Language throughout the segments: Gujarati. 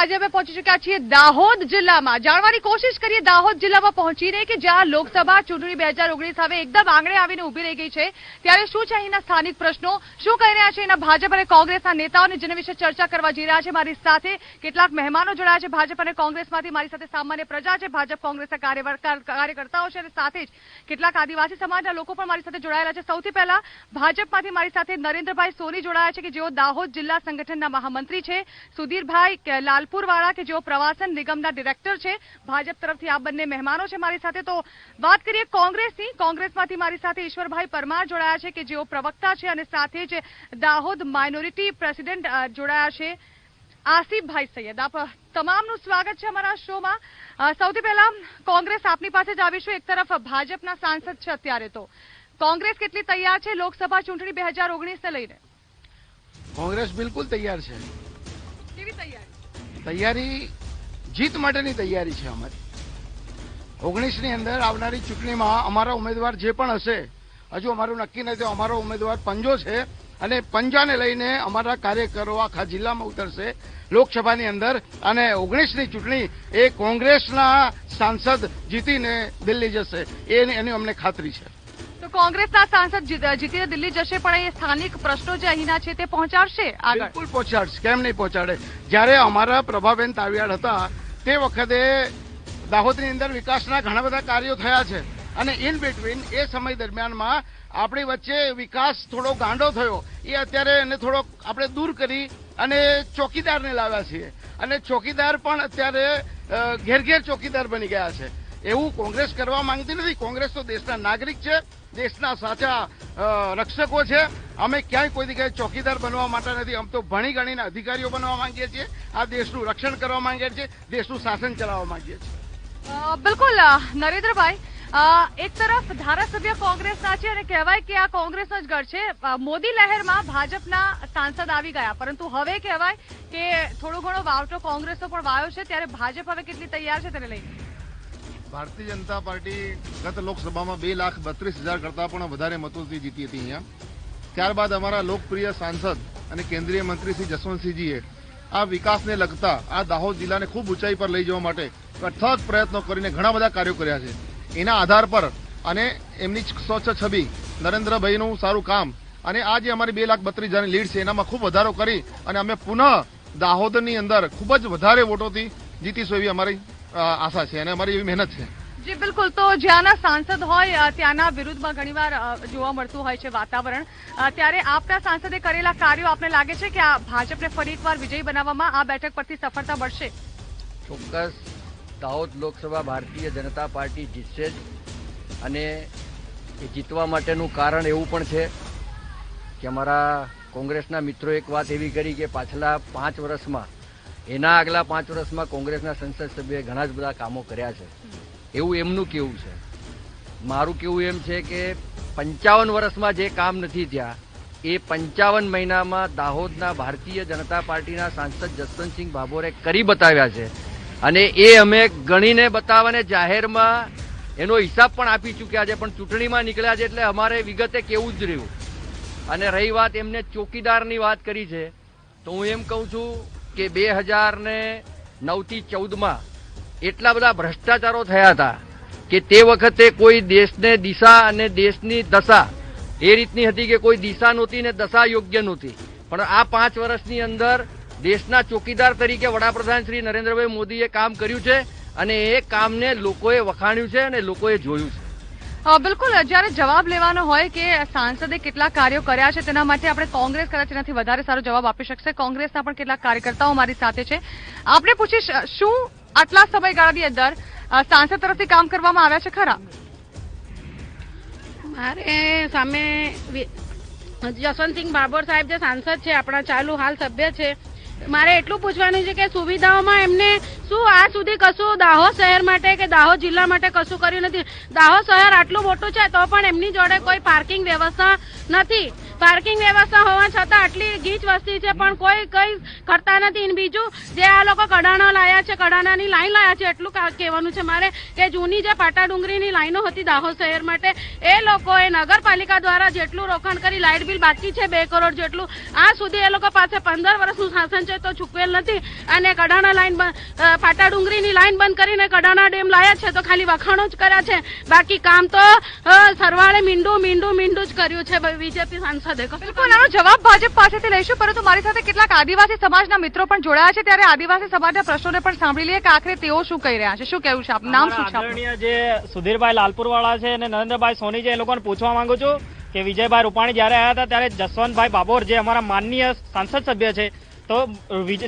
આજે અમે પહોંચી ચુક્યા છીએ દાહોદ જિલ્લામાં. જાણવાની કોશિશ કરીએ દાહોદ જિલ્લામાં પહોંચીને કે જ્યાં લોકસભા ચૂંટણી બે ઓગણીસ હવે એકદમ આંગણે આવીને ઊભી રહી ગઈ છે. ત્યારે શું છે અહીંના સ્થાનિક પ્રશ્નો? શું કહી રહ્યા છે એના ભાજપ અને કોંગ્રેસના નેતાઓને જેના વિશે ચર્ચા કરવા જઈ રહ્યા છે મારી સાથે કેટલાક મહેમાનો જોડાયા છે ભાજપ અને કોંગ્રેસમાંથી. મારી સાથે સામાન્ય પ્રજા છે ભાજપ કોંગ્રેસના કાર્યકર્તાઓ છે અને સાથે જ કેટલાક આદિવાસી સમાજના લોકો પણ મારી સાથે જોડાયેલા છે. સૌથી પહેલા ભાજપમાંથી મારી સાથે નરેન્દ્રભાઈ સોની જોડાયા છે કે જેઓ દાહોદ જિલ્લા સંગઠનના મહામંત્રી છે. સુધીરભાઈ, કે લાલપુરવાળા કે જેઓ પ્રવાસન નિગમના ડિરેક્ટર છે ભાજપ તરફથી આ બંને મહેમાનો છે મારી સાથે. તો વાત કરીએ કોંગ્રેસની. કોંગ્રેસમાંથી મારી સાથે ઈશ્વરભાઈ પરમાર જોડાયા છે કે જેઓ પ્રવક્તા છે અને સાથે જ દાહોદ માઇનોરિટી પ્રેસિડેન્ટ જોડાયા છે. આસિફભાઈ સૈયદ આપ તમામનું સ્વાગત છે અમારા શોમાં. સૌથી પહેલા કોંગ્રેસ આપની પાસે જ આવીશું. એક તરફ ભાજપના સાંસદ છે અત્યારે તો. કોંગ્રેસ કેટલી તૈયાર છે લોકસભા ચૂંટણી બે હજાર ઓગણીસને લઈને? કોંગ્રેસ બિલકુલ તૈયાર છે. કેવી તૈયારી? તૈયારી, જીત માટેની તૈયારી છે અમારી. ઓગણીસની અંદર આવનારી ચૂંટણીમાં અમારા ઉમેદવાર જે પણ હશે, હજુ અમારું નક્કી નથી, અમારો ઉમેદવાર પંજો છે અને પંજાને લઈને અમારા કાર્યકરો આખા જિલ્લામાં ઉતરશે લોકસભાની અંદર. અને ઓગણીસની ચૂંટણી એ કોંગ્રેસના સાંસદ જીતીને દિલ્હી જશે. એની એની અમને ખાતરી છે. કોંગ્રેસના સાંસદ જીત- જીતીને દિલ્હી જશે, પણ એ સ્થાનિક પ્રશ્નો જે અહીંના છે તે પહોંચાડશે આગળ. બિલકુલ પહોંચાડશે. કેમ નહીં પહોંચાડે? જ્યારે અમારા પ્રભાબેન તાવિયાડ હતા, તે વખતે દાહોદની અંદર વિકાસના ઘણા બધા કાર્યો થયા છે. અને ઇન બિટવીન એ સમય દરમિયાનમાં આપણી વચ્ચે વિકાસ થોડો ગાંડો થયો. એ અત્યારે એને થોડોક આપણે દૂર કરી અને ચોકીદારને લાવ્યા છીએ. અને ચોકીદાર પણ અત્યારે ઘેર ઘેર ચોકીદાર બની ગયા છે. એવું કોંગ્રેસ કરવા માંગતી નથી. કોંગ્રેસ તો દેશના નાગરિક છે. દેશના સાચા રક્ષકો છે. અમે ક્યાંય કોઈ જગ્યાએ ચોકીદાર બનવા માટે નથી. અમે તો ભણી ગણીને અધિકારીઓ બનવા માંગીએ છીએ. આ દેશનું રક્ષણ કરવા માંગીએ છીએ. દેશનું શાસન ચલાવવા માંગીએ છીએ. બિલકુલ નરેન્દ્રભાઈ એક તરફ ધારાસભ્ય કોંગ્રેસના છે અને કહેવાય કે આ કોંગ્રેસનો જ ગઢ છે. મોદી લહેરમાં ભાજપના સાંસદ આવી ગયા. પરંતુ હવે કહેવાય કે થોડો ઘણો વાવટો કોંગ્રેસનો પણ વાયો છે. ત્યારે ભાજપ હવે કેટલી તૈયાર છે તેને લઈને? ભારતીય જનતા પાર્ટી ગત લોકસભામાં બે લાખ બત્રીસ હજાર કરતા પણ વધારે મતોથી જીતી હતી અહીંયા. ત્યારબાદ અમારા લોકપ્રિય સાંસદ અને કેન્દ્રીય મંત્રી શ્રી જસવંતસિંહજીએ આ વિકાસને લગતા આ દાહોદ જિલ્લાને ખૂબ ઊંચાઈ પર લઈ જવા માટે અથક પ્રયત્નો કરીને ઘણા બધા કાર્યો કર્યા છે. એના આધાર પર અને એમની સ્વચ્છ છબી, નરેન્દ્રભાઈનું સારું કામ અને આ જે અમારી બે લાખ બત્રીસ હજારની લીડ છે એનામાં ખૂબ વધારો કરી અને અમે પુનઃ દાહોદની અંદર ખૂબ જ વધારે વોટોથી જીતીશું એવી અમારી આશા છે અને અમારી એવી મહેનત છે. જી બિલકુલ. તો જ્યાંના સાંસદ હોય ત્યાંના વિરુદ્ધમાં ઘણીવાર જોવા મળતું હોય છે વાતાવરણ. ત્યારે આપના સાંસદે કરેલા કાર્યો આપને લાગે છે કે આ ભાજપને ફરી એકવાર વિજયી બનાવવામાં આ બેઠક પરથી સફળતા મળશે? ચોક્કસ દાહોદ લોકસભા ભારતીય જનતા પાર્ટી જીતશે જ અને એ જીતવા માટેનું કારણ એવું પણ છે કે અમારા કોંગ્રેસના મિત્રો એક વાત એવી કરી કે પાછલા પાંચ વર્ષમાં એના આગલા પાંચ વર્ષમાં કોંગ્રેસના સંસદ સભ્યોએ ઘણા જ બધા કામો કર્યા છે. એવું એમનું કેવું છે? મારું કેવું એમ છે કે પંચાવન વર્ષમાં જે કામ નથી થયા, એ પંચાવન મહિનામાં દાહોદના ભારતીય જનતા પાર્ટીના સાંસદ જસવંતસિંહ ભાભોરે કરી બતાવ્યા છે. અને એ અમે ગણીને બતાવવાને જાહેરમાં એનો હિસાબ પણ આપી ચૂક્યા છે, પણ ચૂંટણીમાં નીકળ્યા છે એટલે અમારે વિગતે કેવું જ રહ્યું. અને રહી વાત એમને ચોકીદારની વાત કરી છે, તો હું એમ કહું છું કે બે હજાર ને નવથી ચૌદમાં એટલા બધા ભ્રષ્ટાચારો થયા હતા કે તે વખતે કોઈ દેશને દિશા અને દેશની દશા એ રીતની હતી કે કોઈ દિશા નહોતી ને દશા યોગ્ય નહોતી. પણ આ પાંચ વર્ષની અંદર દેશના ચોકીદાર તરીકે વડાપ્રધાન શ્રી નરેન્દ્રભાઈ મોદીએ કામ કર્યું છે અને એ કામને લોકોએ વખાણ્યું છે અને લોકોએ જોયું છે. બિલકુલ, જ્યારે જવાબ લેવાનો હોય કે સાંસદે કેટલા કાર્યો કર્યા છે, તેના માટે આપણે કોંગ્રેસ કદાચ એનાથી વધારે સારો જવાબ આપી શકશે. કોંગ્રેસના પણ કેટલાક કાર્યકર્તાઓ મારી સાથે છે. આપણે પૂછીશ શું આટલા સમયગાળાની અંદર સાંસદ તરફથી કામ કરવામાં આવ્યા છે? ખરા. મારે સામે જસવંતસિંહ બાબર સાહેબ જે સાંસદ છે, આપણા ચાલુ હાલ સભ્ય છે મારે એટલું પૂછવાનું છે કે સુવિધાઓમાં એમને શું આજ સુધી કશું દાહોદ શહેર માટે કે દાહોદ જિલ્લા માટે કશું કર્યું નથી? દાહોદ શહેર આટલું મોટું છે તો પણ એમની જોડે કોઈ પાર્કિંગ વ્યવસ્થા નથી. પાર્કિંગ વ્યવસ્થા હોવા છતાં આટલી ગીચ વસ્તી છે, પણ કોઈ કઈ કરતા નથી. ને બીજું, જે આ લોકો કડાણા લાયા છે, કડાણાની લાઈન લાયા છે, એટલું કહેવાનું છે મારે કે જૂની જે પાટા ડુંગરીની લાઈનો હતી દાહોદ શહેર માટે, એ લોકોએ નગરપાલિકા દ્વારા જેટલું રોકાણ કરી, લાઇટ બિલ બાકી છે બે કરોડ જેટલું, આ સુધી એ લોકો પાસે પંદર વર્ષનું શાસન છે, તો ચૂકવેલ નથી. અને કડાણા લાઈન પાટા ડુંગરીની લાઈન બંધ કરીને કડાણા ડેમ લાયા છે, તો ખાલી વખાણો જ કર્યા છે. બાકી કામ તો સરવાળે મીંડું મીંડું મીંડું જ કર્યું છે બીજેપી સાંસદે બિલકુલ આનો જવાબ ભાજપ પાસેથી લઈશું પરંતુ મારી સાથે કેટલાક આદિવાસી સમાજના મિત્રો પણ જોડાયા છે. ત્યારે આદિવાસી સમાજના પ્રશ્નોને પણ સાંભળી લઈએ કે આખરે તેઓ શું કહી રહ્યા છે. શું કહેવું છે આપનું નામ શું છે જે સુધીરભાઈ લાલપુરવાળા છે અને નરેન્દ્રભાઈ સોની છે એ લોકોને પૂછવા માંગુ છું કે વિજયભાઈ રૂપાણી જ્યારે આવ્યા હતા ત્યારે જસવંતભાઈ બાબોર જે અમારા માનનીય સાંસદ સભ્ય છે તો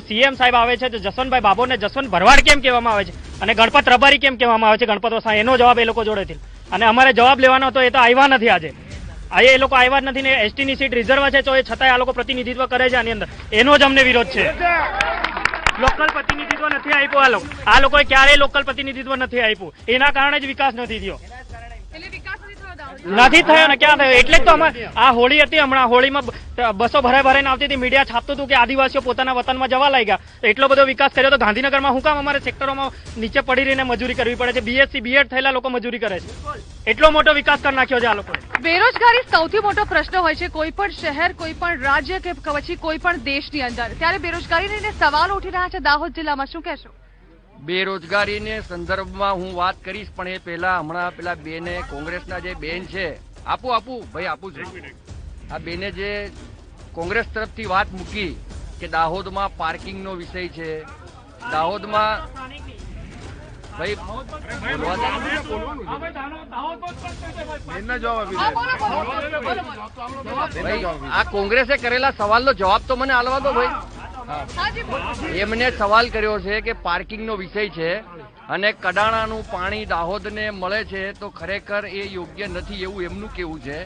સીએમ સાહેબ આવે છે તો જસવંતભાઈ બાબોરને જસવંત ભરવાડ કેમ કહેવામાં આવે છે? અને ગણપત રબારી કેમ કહેવામાં આવે છે? ગણપત એનો જવાબ એ લોકો જોડેથી. અને અમારે જવાબ લેવાનો હતો એ તો આવ્યા નથી આજે. આજે એ લોકો આવ્યા જ નથી ને એસટી ની સીટ રિઝર્વ છે, તો એ છતાંય આ લોકો પ્રતિનિધિત્વ કરે છે આની અંદર. એનો જ અમને વિરોધ છે. લોકલ પ્રતિનિધિત્વ નથી આપ્યું આ લોકો. આ લોકોએ ક્યારેય લોકલ પ્રતિનિધિત્વ નથી આપ્યું. એના કારણે જ વિકાસ નથી થયો. નથી થયો ને ક્યાં થયો? એટલે જ તો અમારે આ હોળી હતી હમણાં. હોળીમાં બસો ભરાઈ આવતી હતી. મીડિયા છાપતું હતું કે આદિવાસીઓ પોતાના વતનમાં જવા લાગ્યા. એટલો બધો વિકાસ કર્યો તો ગાંધીનગરમાં હું કામ અમારે સેક્ટરોમાં નીચે પડી રહીને મજૂરી કરવી પડે છે. બીએસસી બીએડ થયેલા લોકો મજૂરી કરે છે. એટલો મોટો વિકાસ કરી નાખ્યો છે આ લોકો બેરોજગારી સૌથી મોટો પ્રશ્ન હોય છે કોઈ પણ શહેર, કોઈ પણ રાજ્ય કે પછી કોઈ પણ દેશની અંદર. ત્યારે બેરોજગારીને સવાલો ઉઠી રહ્યા છે દાહોદ જિલ્લામાં. શું કહેશો? બેરોજગારીને સંદર્ભમાં હું વાત કરીશ પણ એ પહેલા હમણાં પેલા બેને કોંગ્રેસના જે બેન છે આપું આપું ભાઈ આપું છું આ બેને જે કોંગ્રેસ તરફથી વાત મૂકી કે દાહોદમાં પાર્કિંગનો વિષય છે દાહોદમાં ભાઈ. આ કોંગ્રેસે કરેલા સવાલનો જવાબ તો મને આલવા દો ભાઈ. એમને સવાલ કર્યો છે કે પાર્કિંગનો વિષય છે અને કડાણાનું પાણી દાહોદને મળે છે તો ખરેખર એ યોગ્ય નથી એવું એમનું કેવું છે.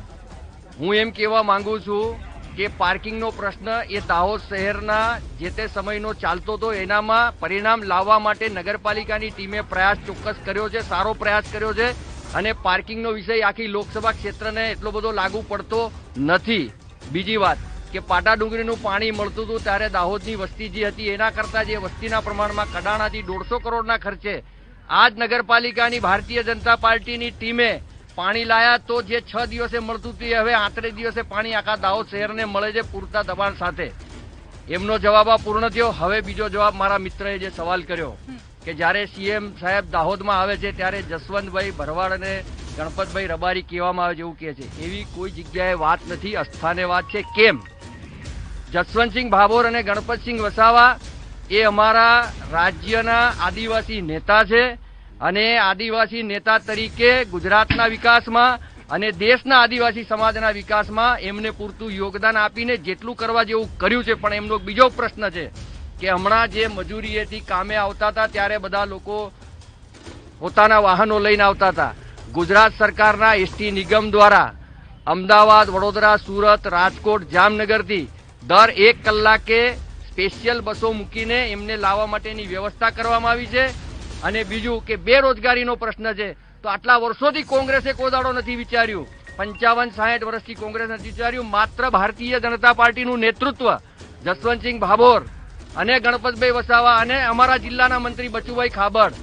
હું એમ કહેવા માંગુ છું કે પાર્કિંગનો પ્રશ્ન એ દાહોદ શહેરના જે તે સમયનો ચાલતો હતો એનામાં પરિણામ લાવવા માટે નગરપાલિકાની ટીમે પ્રયાસ ચોક્કસ કર્યો છે, સારો પ્રયાસ કર્યો છે અને પાર્કિંગનો વિષય આખી લોકસભા ક્ષેત્રને એટલો બધો લાગુ પડતો નથી. બીજી વાત કે પાટા ડુંગરીનું પાણી મળતું હતું ત્યારે દાહોદની વસ્તી જે હતી, એના કરતા જે વસ્તીના પ્રમાણમાં કડાણાથી દોઢસો કરોડના ખર્ચે આ જ નગરપાલિકાની ભારતીય જનતા પાર્ટીની ટીમે પાણી લાયા તો જે છ દિવસે મળતું હતું, એ હવે આત્રે દિવસે પાણી આખા દાહોદ શહેરને મળે છે પૂરતા દબાણ સાથે. એમનો જવાબ આ પૂર્ણ થયો. હવે બીજો જવાબ મારા મિત્રએ જે સવાલ કર્યો કે જ્યારે સીએમ સાહેબ દાહોદમાં આવે છે, ત્યારે જસવંતભાઈ ભરવાડ અને ગણપતભાઈ રબારી કહેવામાં આવે છે એવું કહે છે. એવી કોઈ જગ્યાએ વાત નથી. અસ્થાને વાત છે. કેમ? જસવંતસિંહ ભાભોર અને ગણપતસિંહ વસાવા એ અમારા રાજ્યના આદિવાસી નેતા છે અને આદિવાસી નેતા તરીકે ગુજરાતના વિકાસમાં અને દેશના આદિવાસી સમાજના વિકાસમાં એમને પૂરતું યોગદાન આપીને જેટલું કરવા જેવું કર્યું છે, પણ એમનો બીજો પ્રશ્ન છે કે હમણાં જે મજૂરીએથી કામે આવતા હતા, ત્યારે બધા લોકો પોતાના વાહનો લઈને આવતા હતા. ગુજરાત સરકારના એસટી નિગમ દ્વારા અમદાવાદ, વડોદરા, સુરત, રાજકોટ, જામનગરથી દર એક કલાકે સ્પેશિયલ બસો મૂકીને એમને લાવવા માટેની વ્યવસ્થા કરવામાં આવી છે. અને બીજું કે બેરોજગારીનો પ્રશ્ન છે, તો આટલા વર્ષોથી કોંગ્રેસે કોદાડો નથી વિચાર્યું. પંચાવન, સાહીઠ વર્ષથી કોંગ્રેસ નથી વિચાર્યું. માત્ર ભારતીય જનતા પાર્ટીનું નેતૃત્વ જસવંતસિંહ ભાભોર અને ગણપતભાઈ વસાવા અને અમારા જિલ્લાના મંત્રી બચુભાઈ ખાબડ,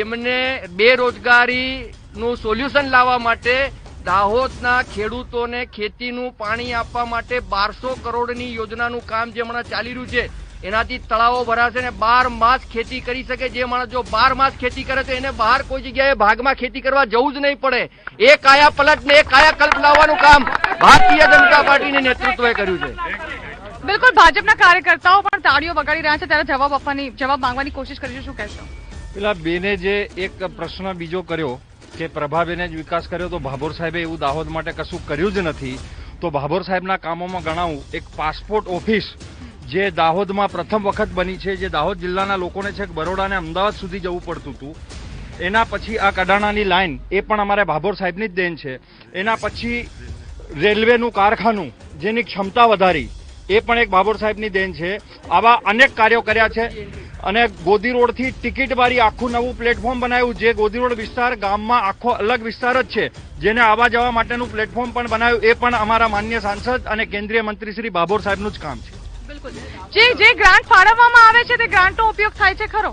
એમને બેરોજગારીનું સોલ્યુશન લાવવા માટે દાહોદના ખેડૂતોને ખેતીનું પાણી આપવા માટે બારસો કરોડની યોજનાનું કામ જે હમણાં ચાલી રહ્યું છે એનાથી તળાવો ભરાશે ને બાર માસ ખેતી કરી શકે જે માણસ જો બાર માસ ખેતી કરે તો એને બહાર કોઈ જગ્યાએ ભાગમાં ખેતી કરવા જવું જ નહીં પડે. એ કાયા પલટ ને એ કાયા કલ્પ લાવવાનું કામ ભારતીય જનતા પાર્ટીને નેતૃત્વએ કર્યું છે. બિલકુલ ભાજપના કાર્યકર્તાઓ પણ તાળીઓ વગાડી રહ્યા છે ત્યારે જવાબ આપવાની જવાબ માંગવાની કોશિશ કરીશું. શું કહેશો? પેલા બેને જે એક પ્રશ્ન બીજો કર્યો કે પ્રભાબેને જ વિકાસ કર્યો તો ભાભોર સાહેબે એવું દાહોદ માટે કશું કર્યું જ નથી. તો ભાભોર સાહેબના કામોમાં ગણાવું, એક પાસપોર્ટ ઓફિસ જે દાહોદમાં પ્રથમ વખત બની છે, જે દાહોદ જિલ્લાના લોકોને છેક બરોડાને અમદાવાદ સુધી જવું પડતું હતું. એના પછી આ કડાણાની લાઈન, એ પણ અમારે ભાભોર સાહેબની જ દેન છે. એના પછી રેલવેનું કારખાનું, જેની ક્ષમતા વધારી, એ પણ એક ભાભોર સાહેબની દેન છે. આવા અનેક કાર્યો કર્યા છે. અને ગોદી રોડથી ટિકિટ બારી આખું નવું પ્લેટફોર્મ બનાવ્યું જે ગોદી રોડ વિસ્તાર ગામમાં આખો અલગ વિસ્તાર જ છે. જેને આવવા જવા માટેનું પ્લેટફોર્મ પણ બનાવ્યું. એ પણ અમારા માન્ય સાંસદ અને કેન્દ્રીય મંત્રી શ્રી બાબોર સાહેબનું જ કામ છે. જે જે ગ્રાન્ટ ફાળવવામાં આવે છે તે ગ્રાન્ટનો ઉપયોગ થાય છે ખરો?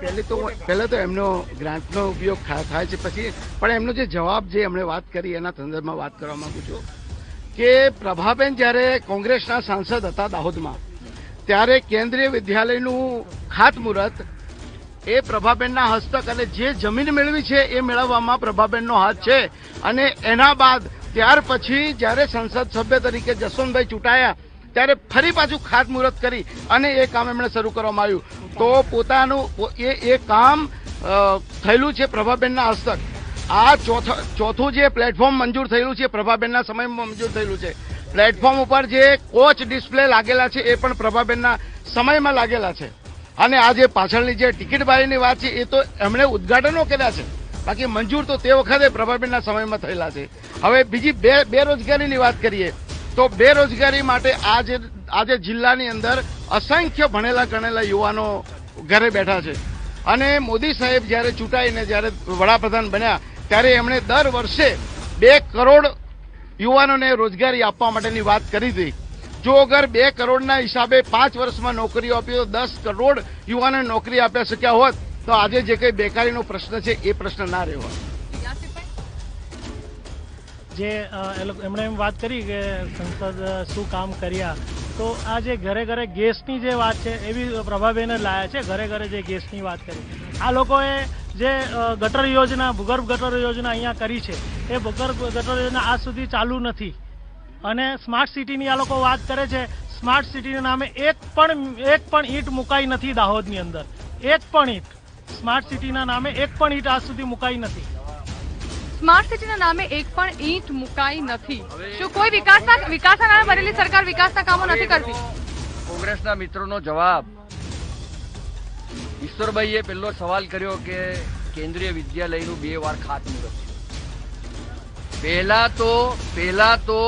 પહેલે તો પહેલા તો એમનો ગ્રાન્ટનો ઉપયોગ થાય છે પછી પણ એમનો જે જવાબ જે એમણે વાત કરી એના સંદર્ભમાં વાત કરવા માંગુ છું કે પ્રભાબેન જ્યારે કોંગ્રેસના સાંસદ હતા દાહોદમાં ત્યારે કેન્દ્રીય વિદ્યાલયનું ખાતમુહૂર્ત એ પ્રભાબેનના હસ્તક અને જે જમીન મેળવી છે એ મેળવવામાં પ્રભાબેનનો હાથ છે. અને એના બાદ ત્યાર પછી જ્યારે સંસદ સભ્ય તરીકે જસવંતભાઈ ચૂંટાયા, ત્યારે ફરી પાછું ખાતમુહૂર્ત કરી અને એ કામ એમણે શરૂ કરવામાં આવ્યું. તો પોતાનું એ એ કામ થયેલું છે પ્રભાબેનના હસ્તક. આ ચોથા જે પ્લેટફોર્મ મંજૂર થયેલું છે પ્રભાબેનના સમયમાં મંજૂર થયેલું છે. પ્લેટફોર્મ ઉપર જે કોચ ડિસ્પ્લે લાગેલા છે, એ પણ પ્રભાબેનના સમયમાં લાગેલા છે. અને આ જે પાછળની જે ટિકિટ બારીની વાત છે, એ તો એમણે ઉદઘાટનો કર્યા છે. બાકી મંજૂર તો તે વખતે પ્રભાબેનના સમયમાં થયેલા છે. હવે બીજી બે, બેરોજગારીની વાત કરીએ, તો બેરોજગારી માટે આજે આજે જિલ્લાની અંદર અસંખ્ય ભણેલા ગણેલા યુવાનો ઘરે બેઠા છે. અને મોદી સાહેબ જ્યારે ચૂંટાઈને જ્યારે વડાપ્રધાન બન્યા, ત્યારે એમણે દર વર્ષે બે કરોડ યુવાનોને રોજગારી આપવા માટેની વાત કરી હતી. જો અગર બે કરોડના હિસાબે પાંચ વર્ષમાં નોકરીઓ આપી તો દસ કરોડ યુવાનોને નોકરી આપી શક્યા હોત, તો આજે જે કંઈ બેકારીનો પ્રશ્ન છે, એ પ્રશ્ન ના રહ્યો હોત. જે એમણે એમ વાત કરી કે સંસદ શું કામ કર્યા? તો આ જે ઘરે ઘરે ગેસની જે વાત છે, એવી પ્રભાબેને લાયા છે, ઘરે ઘરે જે ગેસની વાત કરી. આ લોકોએ જે ગટર યોજના, ભૂગર્ભ ગટર યોજના અહીંયા કરી છે, એ ભૂગર્ભ ગટર યોજના આજ સુધી ચાલુ નથી. અને સ્માર્ટ સિટીની આ લોકો વાત કરે છે, સ્માર્ટ સિટીના નામે એક પણ એક પણ ઈંટ મુકાઈ નથી દાહોદની અંદર. એક પણ ઈંટ. સ્માર્ટ સિટીના નામે એક પણ ઈંટ આજ સુધી મુકાઈ નથી. સ્માર્ટ સિટીના નામે એક પણ ઈંટ મુકાઈ નથી. શું કોઈ વિકાસના વિકાસના નામે ભરેલી સરકાર વિકાસના કામો નથી કરતી? કોંગ્રેસના મિત્રોનો જવાબ. ઈશ્વરભાઈએ પહેલો સવાલ કર્યો કે કેન્દ્રીય વિદ્યાલયનું બે વાર ખાતમુહૂર્ત પહેલા તો પહેલા તો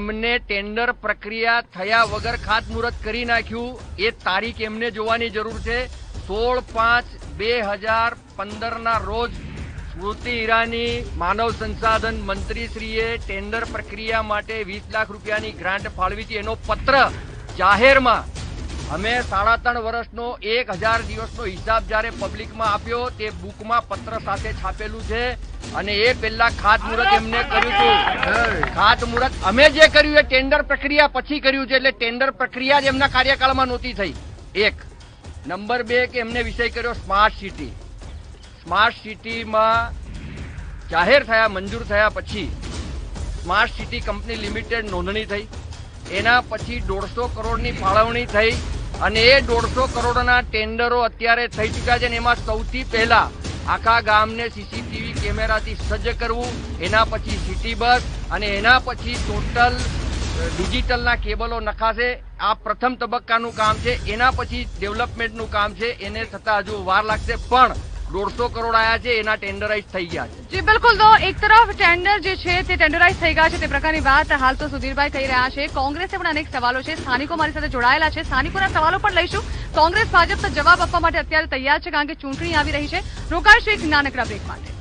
એમને ટેન્ડર પ્રક્રિયા થયા વગર ખાતમુહૂર્ત કરી નાખ્યું. એ તારીખ એમને જોવાની જરૂર છે. સોળ પાંચ બે હજાર પંદરના રોજ સ્મૃતિ ઈરાની માનવ સંસાધન મંત્રીશ્રીએ ટેન્ડર પ્રક્રિયા માટે વીસ લાખ રૂપિયાની ગ્રાન્ટ ફાળવી હતી. એનો પત્ર જાહેરમાં અમે સાડા ત્રણ વર્ષનો એક હજાર દિવસનો હિસાબ જ્યારે પબ્લિકમાં આપ્યો તે બુકમાં પત્ર સાથે છાપેલું છે અને એ પહેલા ખાતમુહૂર્ત એમને કર્યું હતું. ખાતમુહૂર્ત અમે જે કર્યું એ ટેન્ડર પ્રક્રિયા પછી કર્યું છે એટલે ટેન્ડર પ્રક્રિયા જ એમના કાર્યકાળમાં નહોતી થઈ. એક. નંબર બે કે એમને વિષય કર્યો સ્માર્ટ સિટી. સ્માર્ટ સિટીમાં જાહેર થયા, મંજૂર થયા પછી સ્માર્ટ સિટી કંપની લિમિટેડ નોંધણી થઈ. એના પછી દોઢસો કરોડની ફાળવણી થઈ અને એ દોઢસો કરોડના ટેન્ડરો અત્યારે થઈ ચૂક્યા છે અને એમાં સૌથી પહેલા આખા ગામને સીસીટીવી કેમેરાથી સજ્જ કરવું, એના પછી સિટી બસ અને એના પછી ટોટલ ડિજિટલના કેબલો નખાશે. આ પ્રથમ તબક્કાનું કામ છે, એના પછી ડેવલપમેન્ટનું કામ છે. એને થતાં હજુ વાર લાગશે. પણ દોઢસો કરોડ આયા છે, એના ટેન્ડરાઇઝ થઈ ગયા છે. જી, બિલકુલ. તો એક તરફ ટેન્ડર જે છે, તે ટેન્ડરાઇઝ થઈ ગયા છે, તે પ્રકારની વાત હાલ તો સુધીરભાઈ કહી રહ્યા છે. કોંગ્રેસે પણ અનેક સવાલો છે. સ્થાનિકો મારી સાથે જોડાયેલા છે. સ્થાનિકોના સવાલો પણ લઈશું. કોંગ્રેસ, ભાજપ તો જવાબ આપવા માટે અત્યારે તૈયાર છે, કારણ કે ચૂંટણી આવી રહી છે. રોકાશે એક નાનકડા બ્રેક માટે.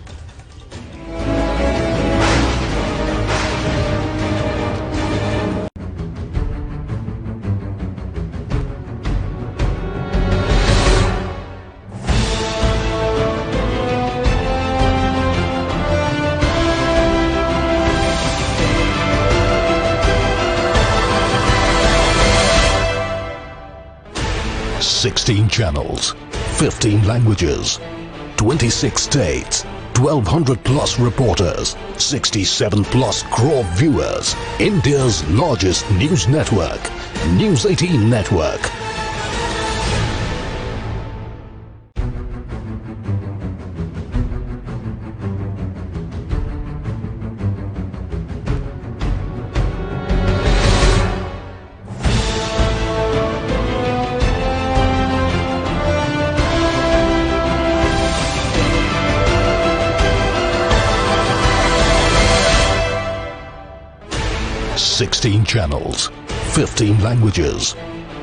Sixteen channels, fifteen languages, twenty-six states, twelve hundred plus reporters, sixty-seven plus crore viewers. India's largest news network, News 18 Network. Channels, fifteen languages,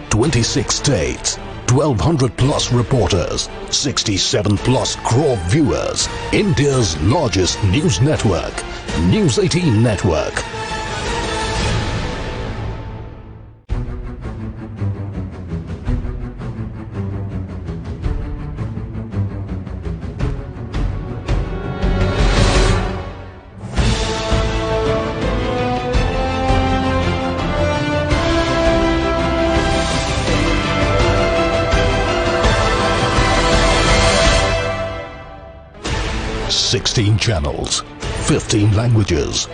twenty-six states, 1200 plus reporters, 67 plus crore viewers. India's largest news network, News 18 Network. Channels, fifteen languages,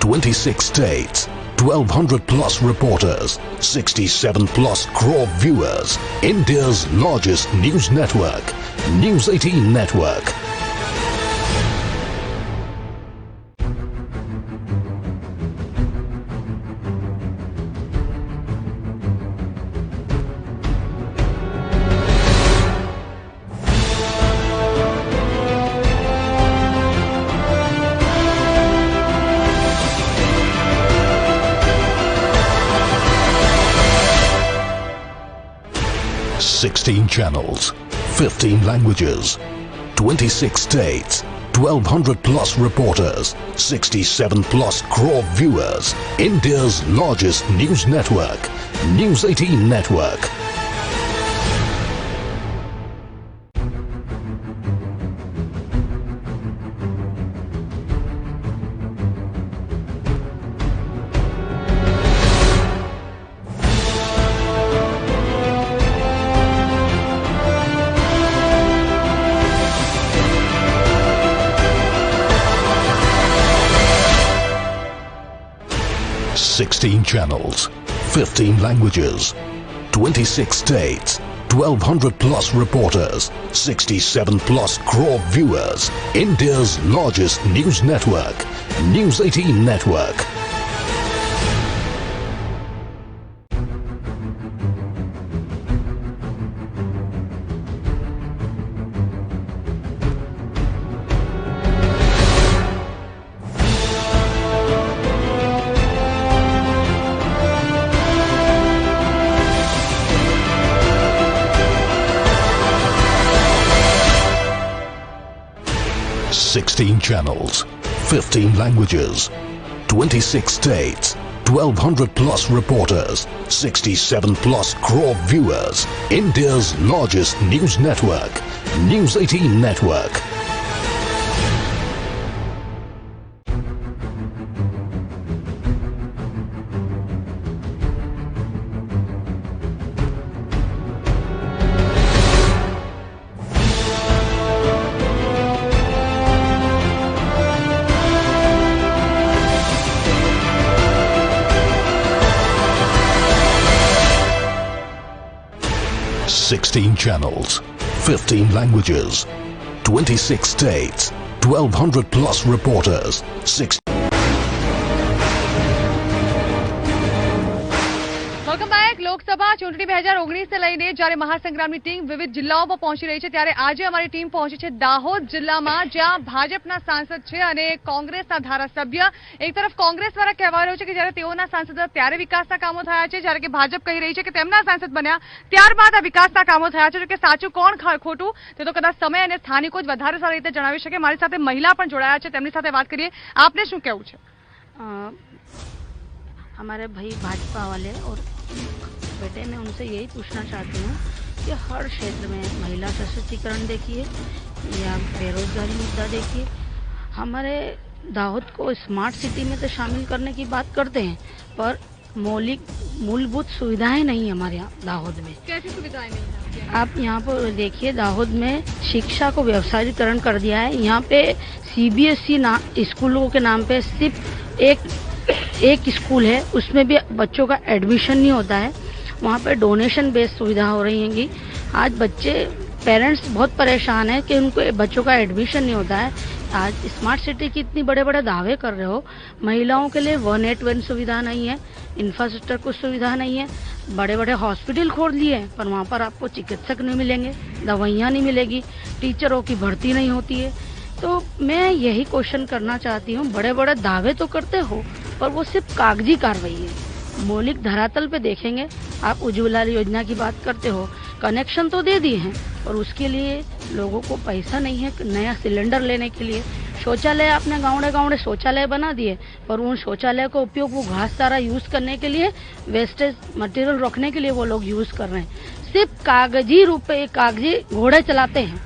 twenty-six states, twelve hundred plus reporters, sixty-seven plus crore viewers. India's largest news network, News 18 Network. Sixteen channels, fifteen languages, twenty-six states, twelve hundred plus reporters, sixty-seven plus crore viewers. India's largest news network, News 18 Network. Channels, fifteen languages, twenty-six states, twelve hundred plus reporters, sixty-seven plus crore viewers. India's largest news network, News 18 Network. Channels, fifteen languages, twenty-six states, twelve hundred plus reporters, sixty-seven plus crore viewers. India's largest news network, News 18 Network. channels, 15 languages, 26 states, 1200 plus reporters, 6 હજાર ઓગણીસને લઈને જ્યારે મહાસંગ્રામની ટીમ વિવિધ જિલ્લાઓમાં પહોંચી રહી છે ત્યારે આજે અમારી ટીમ પહોંચી છે દાહોદ જિલ્લામાં જ્યાં ભાજપના સાંસદ છે અને કોંગ્રેસના ધારાસભ્ય એક તરફ કોંગ્રેસ દ્વારા કહેવાય રહ્યું છે કે જ્યારે તેઓના સાંસદ હતા ત્યારે વિકાસના કામો થયા છે જ્યારે કે ભાજપ કહી રહી છે કે તેમના સાંસદ બન્યા ત્યારબાદ આ વિકાસના કામો થયા છે જો કે સાચું કોણ ખા- ખોટું તે તો કદાચ સમય અને સ્થાનિકો જ વધારે સારી રીતે જણાવી શકે મારી સાથે મહિલા પણ જોડાયા છે તેમની સાથે વાત કરીએ આપને શું કહેવું છે अ, हमारे भाई भाजपा वाले और बेटे मैं उनसे यही पूछना चाहती हूँ कि हर क्षेत्र में महिला सशक्तिकरण देखिए या बेरोजगारी मुद्दा देखिए। हमारे दाहोद को स्मार्ट सिटी में तो शामिल करने की बात करते हैं पर मौलिक मूलभूत सुविधाएँ नहीं है हमारे यहाँ दाहोद में। कैसी सुविधाएँ नहीं है? आप यहाँ पर देखिए दाहोद में शिक्षा को व्यवसायीकरण कर दिया है। यहाँ पे सीबीएसई ना स्कूलों के नाम पे सिर्फ़ एक एक स्कूल है उसमें भी बच्चों का एडमिशन नहीं होता है। वहाँ पर डोनेशन बेस्ड सुविधा हो रही हैंगी। आज बच्चे पेरेंट्स बहुत परेशान है कि उनको बच्चों का एडमिशन नहीं होता है। आज स्मार्ट सिटी की इतनी बड़े बड़े दावे कर रहे हो। महिलाओं के लिए वन एट वन सुविधा नहीं है इंफ्रास्ट्रक्चर कुछ सुविधा नहीं है। बड़े बड़े हॉस्पिटल खोल दिए हैं, पर वहाँ पर आपको चिकित्सक नहीं मिलेंगे, दवाइयाँ नहीं मिलेगी टीचरों की भर्ती नहीं होती है। तो मैं यही क्वेश्चन करना चाहती हूँ बड़े बड़े दावे तो करते हो, पर वो सिर्फ़ कागज़ी कार्रवाई है। मौलिक धरातल पे देखेंगे। आप उज्ज्वला योजना की बात करते हो, कनेक्शन तो दे दिए हैं और उसके लिए लोगों को पैसा नहीं है, नया सिलेंडर लेने के लिए। शौचालय आपने गाँवड़े गाँवड़े शौचालय बना दिए, पर उन शौचालय का उपयोग वो घास सारा यूज़ करने के लिए, वेस्टेज मटेरियल रखने के लिए वो लोग यूज़ कर रहे हैं। सिर्फ़ कागज़ी रूप पे कागज़ी घोड़े चलाते हैं।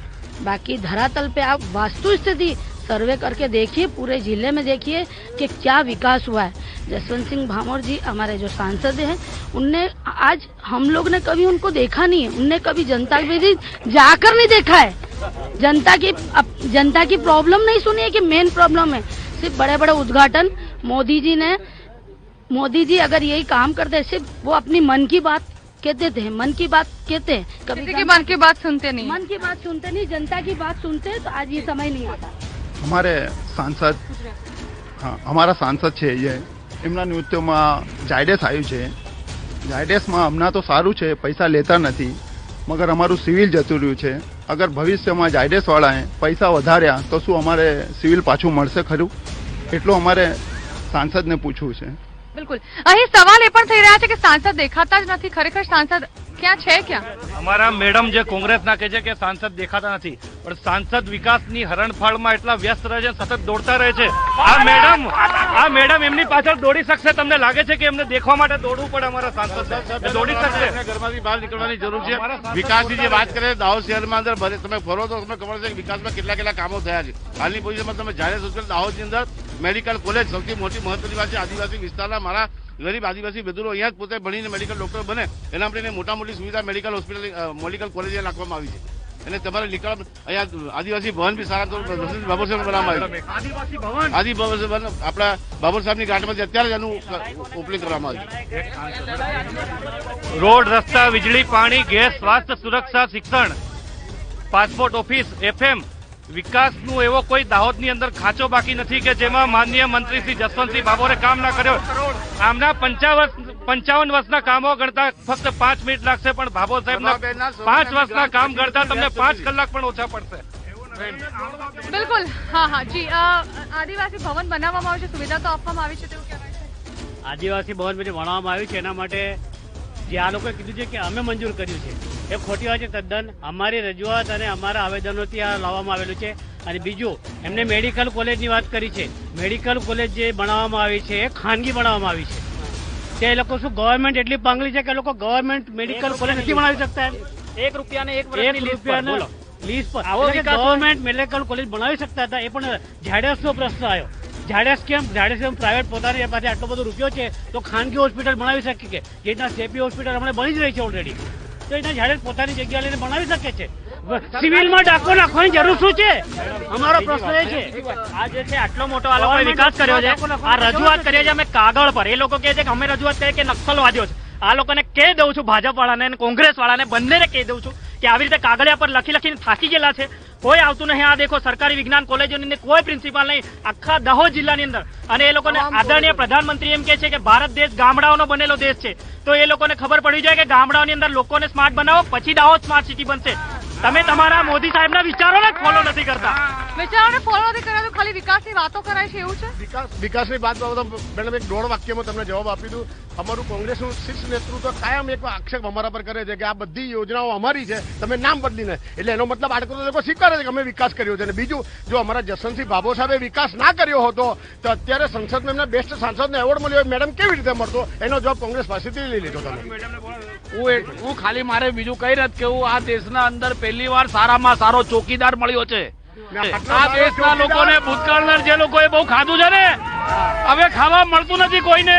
बाकी धरातल पे आप वास्तु स्थिति सर्वे करके देखिए, पूरे ज़िले में देखिए कि क्या विकास हुआ है। जसवंत सिंह भामोर जी हमारे जो सांसद हैं उनने आज हम लोग ने कभी उनको देखा नहीं है। उनने कभी जनता के जाकर नहीं देखा है। जनता की जनता की प्रॉब्लम नहीं सुनी है कि मेन प्रॉब्लम है। सिर्फ़ बड़े बड़े उद्घाटन मोदी जी ने मोदी जी अगर यही काम करते सिर्फ़ वो अपनी मन की बात कहते थे मन की बात कहते हैं। कभी की मन की बात सुनते नहीं। मन की बात सुनते नहीं जनता की बात सुनते तो आज ये समय नहीं आता। हमारे सांसद हाँ हमारा सांसद छे ये। એમના નૃત્યોમાં જાયડેસ આવ્યું છે. જાયડેસમાં હમણાં તો સારું છે, પૈસા લેતા નથી. મગર અમારું સિવિલ જતું રહ્યું છે. અગર ભવિષ્યમાં જાયડેસવાળાએ પૈસા વધાર્યા, તો શું અમારે સિવિલ પાછું મળશે ખરું? એટલું અમારે સાંસદને પૂછવું છે. બિલકુલ. અહીં સવાલ એ પણ થઈ રહ્યા છે કે સાંસદ દેખાતા જ નથી. ખરેખર સાંસદ ક્યાં છે ક્યાં? અમારા મેડમ જે કોંગ્રેસના કહે છે કે સાંસદ દેખાતા નથી પણ સાંસદ વિકાસની હરણફાળમાં એટલા વ્યસ્ત રહે છે સતત દોડતા રહે છે. આ મેડમ આ મેડમ એમની પાછળ દોડી શકશે? તમને લાગે છે કે એમને દેખવા માટે દોડવું પડે અમારા સાંસદ? દોડી શકશે? ઘરમાંથી બહાર નીકળવાની જરૂર છે. વિકાસની જે વાત કરે દાહોદ શહેરમાં અંદર ભલે તમે ફરો તો તમને ખબર છે કે વિકાસમાં કેટલા કેટલા કામો થયા છે. હાલની પોઝિશનમાં તમે જાહેર હોસ્પિટલ દાહોદની અંદર મેડિકલ કોલેજ સૌથી મોટી મહત્વની વાત છે. આદિવાસી વિસ્તારના મારા ગરીબ આદિવાસી મજૂરો અહીંયા જ પોતે ભણીને મેડિકલ ડોક્ટર બને એના માટે મોટા મોટી સુવિધા મેડિકલ હોસ્પિટલ મેડિકલ કોલેજ નાખવામાં આવી છે. અને તમારે નિકાલ અહીંયા આદિવાસી ભવન બી સારા બાબર બાબુ સાહેબ બનાવવામાં આવ્યું. છે. આદિવાસી ભવન? આદિ ભવન આપણા બાબર સાહેબની ગાંઠમાંથી અત્યારે જ એનું ઓપનિંગ કરવામાં આવ્યું. રોડ રસ્તા વીજળી પાણી ગેસ સ્વાસ્થ્ય સુરક્ષા શિક્ષણ. પાસપોર્ટ ઓફિસ એફએમ વિકાસનું એવો કોઈ દાહોદની અંદર ખાંચો બાકી નથી કે જેમાં માનનીય મંત્રી શ્રી જસવંતસિંહ બાબોરે કામ ના કર્યો. આમના પંચાવન પંચાવન વર્ષના કામો ગણતા ફક્ત પાંચ મિનિટ લાગશે પણ ભાભો સાહેબના પાંચ વર્ષના કામ ગણતા તમને પાંચ કલાક પણ ઓછા પડશે. બિલકુલ. હા હા. જી આદિવાસી ભવન બનાવવામાં આવ્યું છે. સુવિધા તો આપવામાં આવી છે તેવું કહેવાય છે. આદિવાસી ભવન બધી ભણવામાં આવ્યું છે. એના માટે જે આ લોકોએ કીધું છે કે અમે મંજૂર કર્યું છે. એ ખોટી વાત છે તદ્દન અમારી રજૂઆત અને અમારા આવેદનોથી આ લાવવામાં આવેલું છે. અને બીજું એમને મેડિકલ કોલેજની વાત કરી છે. મેડિકલ કોલેજ જે બનાવવામાં આવી છે એ ખાનગી બનાવવામાં આવી છે. તે લોકો શું ગવર્મેન્ટ એટલી પાંગલી છે કે એ લોકો ગવર્મેન્ટ મેડિકલ કોલેજ નથી બનાવી શકતા એમ? એક રૂપિયાને એક એક રૂપિયાના લીઝ પર. ગવર્મેન્ટ મેડિકલ કોલેજ બનાવી શકતા હતા એ પણ ઝાડસનો પ્રશ્ન આવ્યો. ઝાડસ કેમ? ઝાડેસ કેમ પ્રાઇવેટ પોતાની પાસે આટલો બધો રૂપિયો છે? તો ખાનગી હોસ્પિટલ બનાવી શકે કે? જે રીતના સેપી હોસ્પિટલ હમણાં બની જ રહી છે ઓલરેડી તો એના ઝાડેસ પોતાની જગ્યા લઈને બનાવી શકે છે? સિવિલમાં ડાકો નાખવાની જરૂર શું છે? અમારો પ્રશ્ન એ છે. આ જે છે આટલો મોટો આ લોકોએ વિકાસ કર્યો છે આ રજૂઆત કરીએ છીએ અમે કાગળ પર. એ લોકો કહે છે કે અમે રજૂઆત કરીએ કે નક્સલવાદીઓ છે. આ લોકોને કહી દઉં છું ભાજપ વાળાને અને કોંગ્રેસ વાળાને બંનેને કહી દઉં છું કે આવી રીતે કાગળિયા પર લખી લખીને થાકી ગયેલા છે. કોઈ આવતું નહીં. આ દેખો સરકારી વિજ્ઞાન કોલેજોની અંદર કોઈ પ્રિન્સિપાલ નહીં. આખા દાહોદ જિલ્લાની અંદર. અને એ લોકોને આદરણીય પ્રધાનમંત્રી એમ કે છે કે ભારત દેશ ગામડાઓનો બનેલો દેશ છે. તો એ લોકોને ખબર પડી જાય કે ગામડાઓની અંદર લોકોને સ્માર્ટ બનાવો પછી દાહોદ સ્માર્ટ સિટી બનશે. તમે તમારા મોદી સાહેબના વિચારોને ને ફોલો નથી કરતા. વિચારોને ફોલો નથી કર્યા તો ખાલી વિકાસની વાતો કરાય છે એવું છે? વિકાસ વિકાસની વાત બાબતે મેડમ એક દોઢ વાક્યમાં તમને જવાબ આપી દઉં. અમારું કોંગ્રેસનું શીર્ષ નેતૃત્વ કાયમ એક આક્ષેપ અમારા પર કરે છે કે આ બધી યોજનાઓ અમારી છે, તમે નામ બદલીને. એટલે એનો મતલબ આ લોકો સ્વીકારે છે કે અમે વિકાસ કર્યો છે. અને બીજું, જો અમારા જસવંતસિંહ ભાભો સાહેબે વિકાસ ના કર્યો હોતો, તો અત્યારે સંસદમાં એમના બેસ્ટ સાંસદને એવોર્ડ મળ્યો મેડમ કેવી રીતે મળતો? એનો જવાબ કોંગ્રેસ પાસેથી લઈ લીધો તમે. હું હું ખાલી મારે બીજું કઈ નથી કેવું આ દેશના અંદર પહેલી વાર સારામાં સારો ચોકીદાર મળ્યો છે. આ દેશના લોકોને ભૂતકાળના જે લોકોએ બહુ ખાધું છે ને હવે ખાવા મળતું નથી કોઈને.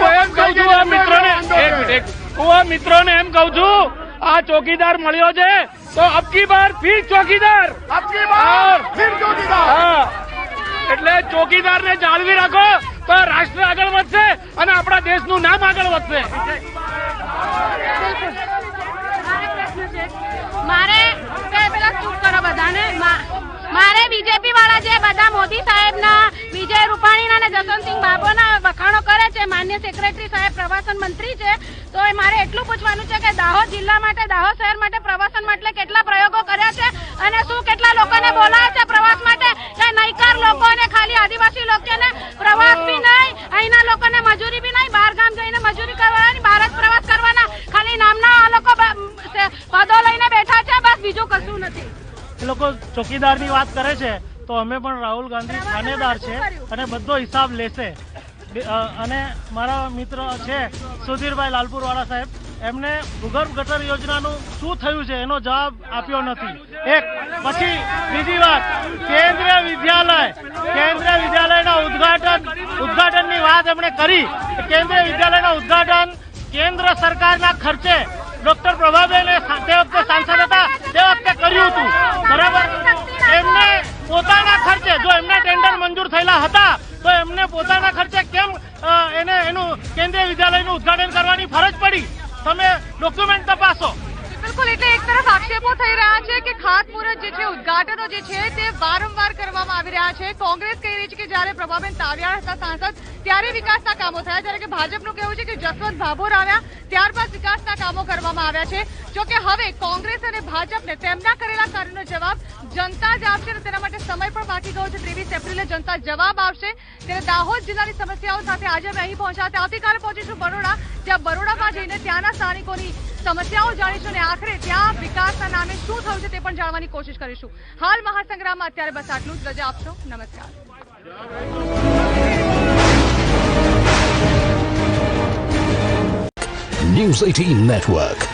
હું એમ કહું છું આ મિત્રોને એક મિનિટ, એક હું આ મિત્રોને એમ કહું છું આ ચોકીદાર મળ્યો છે તો અબકી બાર ફીર ચોકીદાર. આપકી બાર ફિર ચોકીદાર. એટલે ચોકીદારને જાળવી રાખો તો રાષ્ટ્ર આગળ વધશે અને આપણા દેશનું નામ આગળ વધશે. મારે પેલા ચૂપ કરો બધાને. મારે બીજેપી વાળા જે બધા મોદી સાહેબના, વિજય રૂપાણીના અને જસવંતસિંહ બાબોના વખાણો કરે છે, માન્ય સેક્રેટરી સાહેબ, પ્રવાસન મંત્રી છે, તો મારે એટલું પૂછવાનું છે કે દાહોદ જિલ્લા માટે, દાહોદ શહેર માટે પ્રવાસન માટે કેટલા પ્રયોગો કર્યા છે અને શું કેટલા લોકોને બોલાવે છે પ્રવાસ માટે? કે નૈકાર લોકોને ખાલી આદિવાસી લોકોને પ્રવાસ બી નહીં, અહીંના લોકોને મજૂરી બી નહીં, બહાર ગામ જઈને મજૂરી કરવાની, બહાર જ પ્રવાસ કરવાના. ખાલી નામના આ લોકો પદો લઈને બેઠા છે, બસ બીજું કશું નથી. એ લોકો ચોકીદારની વાત કરે છે તો અમે પણ રાહુલ ગાંધી થાનેદાર છે અને બધો હિસાબ લેશે. અને મારા મિત્ર છે સુધીરભાઈ લાલપુરવાળા સાહેબ એમને ભૂગર્ભ ગટર યોજનાનું શું થયું છે એનો જવાબ આપ્યો નથી. એક પછી બીજી વાત કેન્દ્રીય વિદ્યાલય કેન્દ્રીય વિદ્યાલયના ઉદ્ઘાટન ઉદ્ઘાટનની વાત એમણે કરી. કેન્દ્રીય વિદ્યાલયના ઉદ્ઘાટન કેન્દ્ર સરકારના ખર્ચે ડોક્ટર પ્રભાબેન તે વખતે સાંસદ હતા, તે વખતે કર્યું હતું. બરાબર? એમને પોતાના ખર્ચે, જો એમને ટેન્ડર મંજૂર થયેલા હતા, તો એમને પોતાના ખર્ચે કેમ એને, એનું કેન્દ્રીય વિદ્યાલયનું ઉદ્ઘાટન કરવાની ફરજ પડી? તમે ડોક્યુમેન્ટ તપાસો. બિલકુલ, એટલે એક તરફ આક્ષેપો થઈ રહ્યા છે કે ખાતમુહૂર્ત જે છે, ઉદઘાટનો જે છે, તે વારંવાર કરવામાં આવી રહ્યા છે. કોંગ્રેસ કહી રહી છે કે જ્યારે પ્રભાબેન તાવિયાડ હતા સાંસદ ત્યારે વિકાસના કામો થયા. જ્યારે કે ભાજપનું કહેવું છે કે જસવંત ભાભોર આવ્યા, ત્યારબાદ વિકાસના કામો કરવામાં આવ્યા છે. જો કે હવે કોંગ્રેસ અને ભાજપને તેમના કરેલા કાર્યનો જવાબ જનતા જ આપશે અને તેના માટે સમય પણ બાકી ગયો છે. ત્રેવીસ એપ્રિલે જનતા જવાબ આપશે. ત્યારે દાહોદ જિલ્લાની સમસ્યાઓ સાથે આજે અમે અહીં પહોંચ્યા હતા. આવતીકાલે પહોંચીશું બરોડા, જ્યાં બરોડામાં જઈને ત્યાંના સ્થાનિકોની સમસ્યાઓ જાણીશું અને આખરે ત્યાં વિકાસના નામે શું થયું છે તે પણ જાણવાની કોશિશ કરીશું. હાલ મહાસંગ્રામમાં અત્યારે બસ આટલું જ. રજા આપશો. નમસ્કાર. News 18 Network.